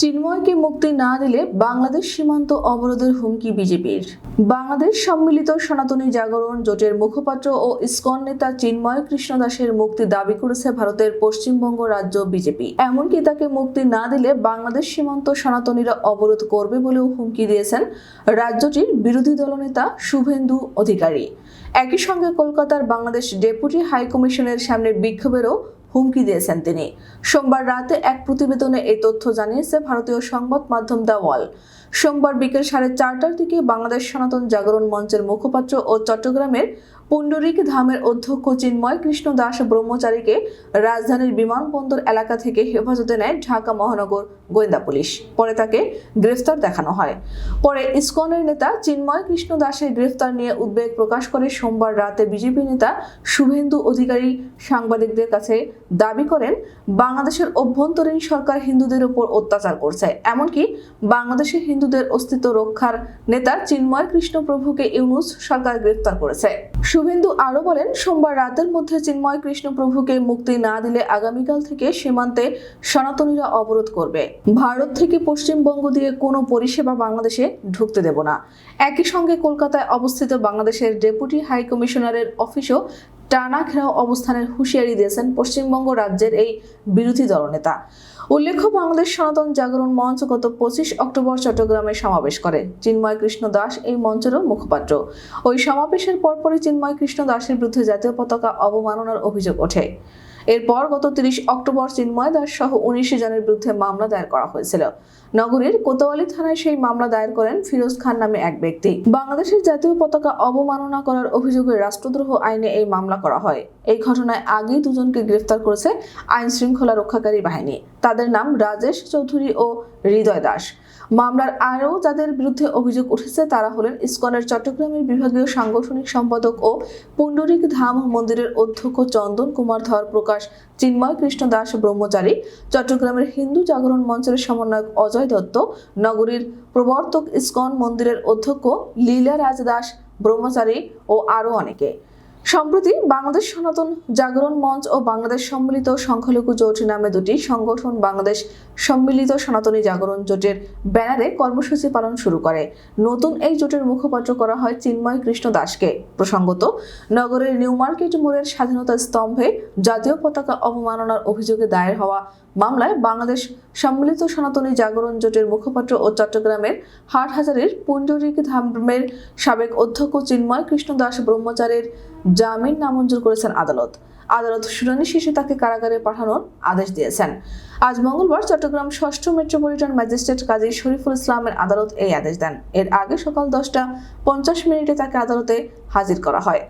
চিন্ময়কে মুক্তি না দিলে বাংলাদেশ সীমান্ত অবরোধের হুমকি বিজেপির। বাংলাদেশ সম্মিলিত সনাতনী জাগরণ জোটের মুখপাত্র ও ইসকন নেতা চিন্ময় কৃষ্ণ দাসের মুক্তি দাবি করেছে ভারতের পশ্চিমবঙ্গ রাজ্য বিজেপি। এমনকি তাকে মুক্তি না দিলে বাংলাদেশ সীমান্ত সনাতনীরা অবরোধ করবে বলেও হুমকি দিয়েছেন রাজ্যটির বিরোধী দলনেতা শুভেন্দু অধিকারী। একই সঙ্গে কলকাতার বাংলাদেশ ডেপুটি হাইকমিশনের সামনে বিক্ষোভেরও হুমকি দিয়েছেন তিনি। সোমবার রাতে এক প্রতিবেদনে এই তথ্য জানিয়েছে ভারতীয় সংবাদ মাধ্যম দ্য ওয়াল। সোমবার বিকেল সাড়ে চারটার দিকে বাংলাদেশ সনাতন জাগরণ মঞ্চের মুখপাত্র ও চট্টগ্রামের পুণ্ডরিক ধামের অধ্যক্ষ চিন্ময় কৃষ্ণ দাস ব্রহ্মচারীকে রাজধানীর বিমানবন্দর এলাকা থেকে হেফাজতে নেয় ঢাকা মহানগর গোয়েন্দা পুলিশ। পরে তাকে গ্রেফতার দেখানো হয়। পরে ইসকনের নেতা চিন্ময় কৃষ্ণ দাসের গ্রেফতার নিয়ে উদ্বেগ প্রকাশ করে সোমবার রাতে বিজেপি নেতা শুভেন্দু অধিকারী সাংবাদিকদের কাছে দাবি করেন, বাংলাদেশের অভ্যন্তরীণ সরকার হিন্দুদের উপর অত্যাচার করছে। এমনকি বাংলাদেশের হিন্দুদের অস্তিত্ব রক্ষার নেতা চিন্ময় কৃষ্ণ প্রভুকে ইউনুস সরকার গ্রেফতার করেছে। শুভেন্দু আরও বলেন, সোমবার রাতের মধ্যে চিন্ময় কৃষ্ণপ্রভুকে মুক্তি না দিলে আগামীকাল থেকে সীমান্তে সনাতনীরা অবরোধ করবে। ভারত থেকে পশ্চিমবঙ্গ দিয়ে কোনো পরিষেবা বাংলাদেশে ঢুকতে দেব না। একই সঙ্গে কলকাতায় অবস্থিত বাংলাদেশের ডেপুটি হাইকমিশনারের অফিসও টানা ঘেরাও অবস্থানের হুঁশিয়ারি দিয়েছেন পশ্চিমবঙ্গ রাজ্যের এই বিরোধী দলনেতা। উল্লেখ্য, বাংলাদেশ সনাতন জাগরণ মঞ্চ গত পঁচিশ অক্টোবর চট্টগ্রামে সমাবেশ করে। চিন্ময় কৃষ্ণ দাস এই মঞ্চেরও মুখপাত্র। ওই সমাবেশের পরপরই চিন্ময় কৃষ্ণ দাসের বিরুদ্ধে জাতীয় পতাকা অবমাননার অভিযোগ ওঠে। এরপর গত তিরিশ অক্টোবর চিন্ময় দাস সহ উনিশ জনের বিরুদ্ধে মামলা দায়ের করা হয়েছিল। নগরীর কোতোয়ালি থানায় সেই মামলা দায়ের করেন ফিরোজ খান নামে এক ব্যক্তি। বাংলাদেশের জাতীয় পতাকা অবমাননা করার অভিযোগে রাষ্ট্রদ্রোহ আইনে এই মামলা করা হয়। এই ঘটনায় আগেই দুজনকে গ্রেফতার করেছে আইন শৃঙ্খলা রক্ষাকারী বাহিনী। তাদের নাম রাজেশ চৌধুরী ও হৃদয় দাস। মামলার আরও যাদের বিরুদ্ধে অভিযোগ উঠেছে তারা হলেন ইসকনের চট্টগ্রামের বিভাগীয় সাংগঠনিক সম্পাদক ও পুণ্ডরিক ধাম মন্দিরের অধ্যক্ষ চন্দন কুমার ধর প্রকাশ, চিন্ময় কৃষ্ণ দাস ব্রহ্মচারী, চট্টগ্রামের হিন্দু জাগরণ মঞ্চের সমন্বয়ক অজয় দত্ত, নগরীর প্রবর্তক ইসকন মন্দিরের অধ্যক্ষ লীলা রাজ দাস ব্রহ্মচারী ও আরও অনেকে। সম্প্রতি বাংলাদেশ সনাতন জাগরণ মঞ্চ ও বাংলাদেশ সম্মিলিত সংখ্যালঘু জোট নামে দুটি সংগঠন বাংলাদেশ সম্মিলিত সনাতনী জাগরণ জোটের ব্যানারে কর্মসূচি পালন শুরু করে। নতুন এই জোটের মুখপাত্র করা হয় চিন্ময় কৃষ্ণ দাসকে। প্রসঙ্গত, নগরের নিউ মার্কেট মোড়ের স্বাধীনতা স্তম্ভে জাতীয় পতাকা অবমাননার অভিযোগে দায়ের হওয়া মামলায় বাংলাদেশ সম্মিলিত সনাতনী জাগরণ জোটের মুখপাত্র ও চট্টগ্রামের হাটহাজারির পুণ্ডরিক ধামের সাবেক অধ্যক্ষ চিন্ময় কৃষ্ণ দাস ব্রহ্মচারের জামিন নামঞ্জুর করেছেন আদালত। আদালত শুনানি শেষে তাকে কারাগারে পাঠানোর আদেশ দিয়েছেন। আজ মঙ্গলবার চট্টগ্রাম ষষ্ঠ মেট্রোপলিটন ম্যাজিস্ট্রেট কাজী শরীফুল ইসলামের আদালত এই আদেশ দেন। এর আগে সকাল দশটা পঞ্চাশ মিনিটে তাকে আদালতে হাজির করা হয়।